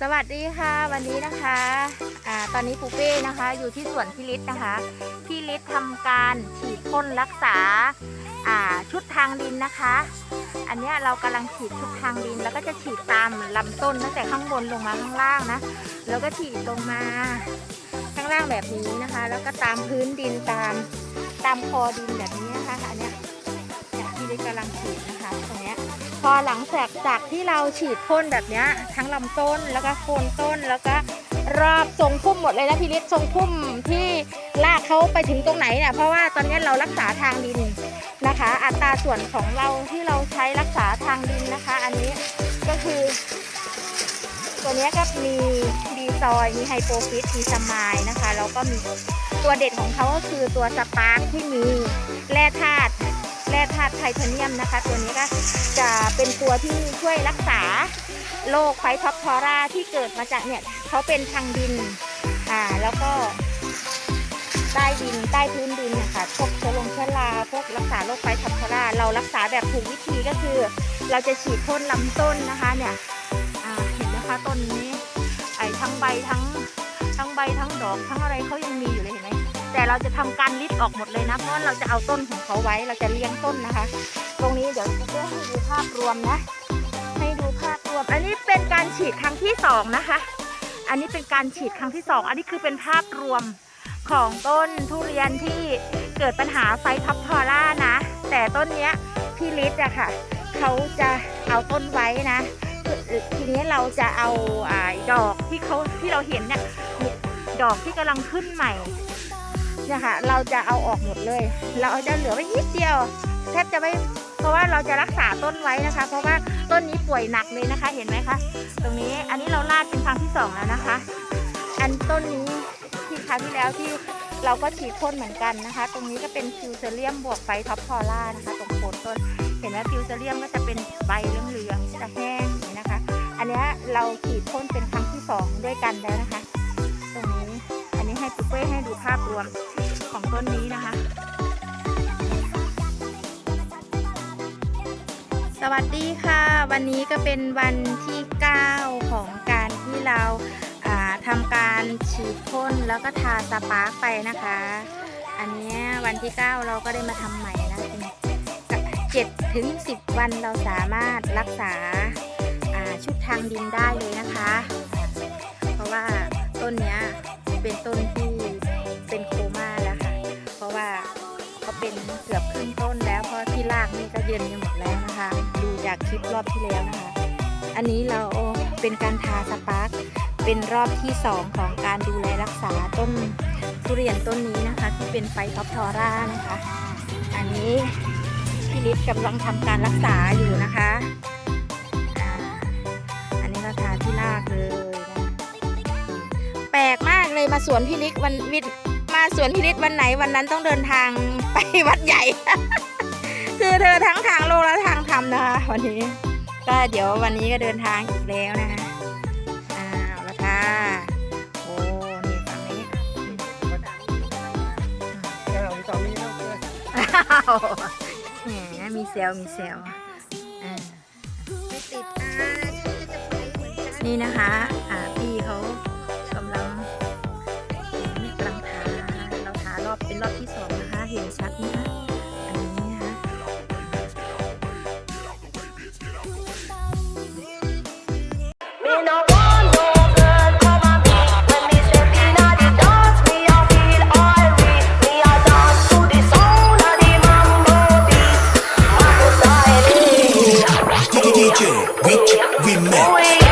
สวัสดีค่ะวันนี้นะคะอ่าตอนนี้ปูเป้นะคะ อยู่ที่สวนพิริศนะคะพี่ฤทธิ์ทำการฉีดพ่นรักษาอ่าชุดทางดินนะคะ อันนี้เรากำลังฉีดชุดทางดิน แล้วก็จะฉีดตามลำต้นตั้งแต่ข้างบนลงมาข้างล่างนะแล้วก็ฉีดลงมาข้างล่างแบบนี้นะคะ แล้วก็ตามพื้นดินตามตามคอดินแบบนี้นะคะอันนี้ยเนี่ยพี่ฤทธิ์กำลังฉีดนะคะตรงเนี้ย อหลังจากจากที่เราฉีดพ่นแบบนี้ทั้งลำต้นแล้วก็โคนต้นแล้วก็รอบทรงพุ่มหมดเลยนะพี่ฤทธิ์ทรงพุ่มที่ลากเขาไปถึงตรงไหนเนี่ยเพราะว่าตอนนี้เรารักษาทางดินนะคะ อัตราส่วนของเราที่เราใช้รักษาทางดินนะคะ อันนี้ก็คือ ตัวเนี้ยก็มีดีซอยมีไฮโปฟิตมีสมายนะคะแล้วก็มีตัวเด็ดของเขาก็คือตัวสปาร์คที่มีแร่ธาตุ ร่ธาตุไทเทเนียมนะคะ ตัวนี้ก็จะเป็นตัวที่ช่วยรักษาโรคไฟท็อปทอราที่เกิดมาจากเนี่ยเขาเป็นทางดินอ่าแล้วก็ใต้ดินใต้พื้นดินนะคะพวกเชื้อลงเชื้อราพวกรักษาโรคไฟท็อปทอราเรารักษาแบบถูกวิธีก็คือ เราจะฉีดพ่นลำต้นนะคะเนี่ยเห็นนะคะต้นนี้ไอ้ทั้งใบทั้งทั้งใบทั้งดอกทั้งอะไรเขายังมีอยู่เลยเห็นไหม แต่เราจะทำการลิดออกหมดเลยนะ เพราะเราจะเอาต้นของเขาไว้ เราจะเลี้ยงต้นนะคะ ตรงนี้เดี๋ยวจะให้ดูภาพรวมนะ ให้ดูภาพรวม อันนี้เป็นการฉีดครั้งที่สองนะคะ อันนี้เป็นการฉีดครั้งที่สอง อันนี้คือเป็นภาพรวมของต้นทุเรียนที่เกิดปัญหาไฟท็อปทอร่านะ แต่ต้นเนี้ยพี่ลิศอะค่ะ เขาจะเอาต้นไว้นะ ทีนี้เราจะเอาอดอกที่เขาที่เราเห็นเนี่ยดอกที่กำลังขึ้นใหม่ นี่ยค่ะเราจะเอาออกหมดเลย เราจะเหลือไว้นิดเดียวแทบจะไม่เพราะว่าเราจะรักษาต้นไว้นะคะ เพราะว่าต้นนี้ป่วยหนักเลยนะคะ เห็นไหมคะ ตรงนี้อันนี้เราลาดเป็นครั้งที่สองแล้วนะคะ อันต้นนี้ที่คราวที่แล้วที่เราก็ฉีดพ่นเหมือนกันนะคะ ตรงนี้ก็เป็นฟิวเซเลียมบวกไฟท็อปพอล่านะคะ ตรงโคนต้น เห็นไหมฟิวเซเลียมก็จะเป็นใบเหลืองๆจะแห้งนี้นะคะ อันนี้เราฉีดพ่นเป็นครั้งที่สองด้วยกันแล้วนะคะ ตรงนี้อันนี้ให้ปุ๊กเป้ให้ดูภาพรวม ของต้นนี้นะคะ สวัสดีค่ะ วันนี้ก็เป็นวันที่ 9 ของการที่เราาทำการฉีดพ่นแล้วก็ทาสปาร์คไปนะคะ อันนี้วันที่ 9 เราก็ได้มาทำใหม่นะเจ็ดถึงสิบวันเราสามารถรักษาาชุดทางดินได้เลยนะคะ เพราะว่าต้นนี้เป็นต้นที่ ที่รากนี่ก็เย็นไปหมดแล้วนะคะ ดูจากคลิปรอบที่แล้วนะคะ อันนี้เราเป็นการทาสปาร์คเป็นรอบที่ 2 ของการดูแลรักษาต้นทุเรียนต้นนี้นะคะ ที่เป็นไฟท็อปทอร่านะคะ อันนี้พี่ฤทธิ์กำลังทำการรักษาอยู่นะคะอันนี้เราทาที่รากเลยนะแปลกมากเลยมาสวนพี่ฤทธิ์วันวิทมาสวนพี่ฤทธิ์วันไหนวันนั้นต้องเดินทางไปวัดใหญ่ คือเธอทั้งทางโลกและทางธรรมนะคะ วันนี้ ก็เดี๋ยววันนี้ก็เดินทางอีกแล้วนะคะอ้าวแล้วค่ะโอ้นี่ฝั่งนี้แก้วตอนนี้แล้วเพื่อนอ้าวแหมมีเซลมีเซลอ่าไม่ติดอ่าฉันก็จะไปเหมือนกันนี่นะคะอ่า week we met.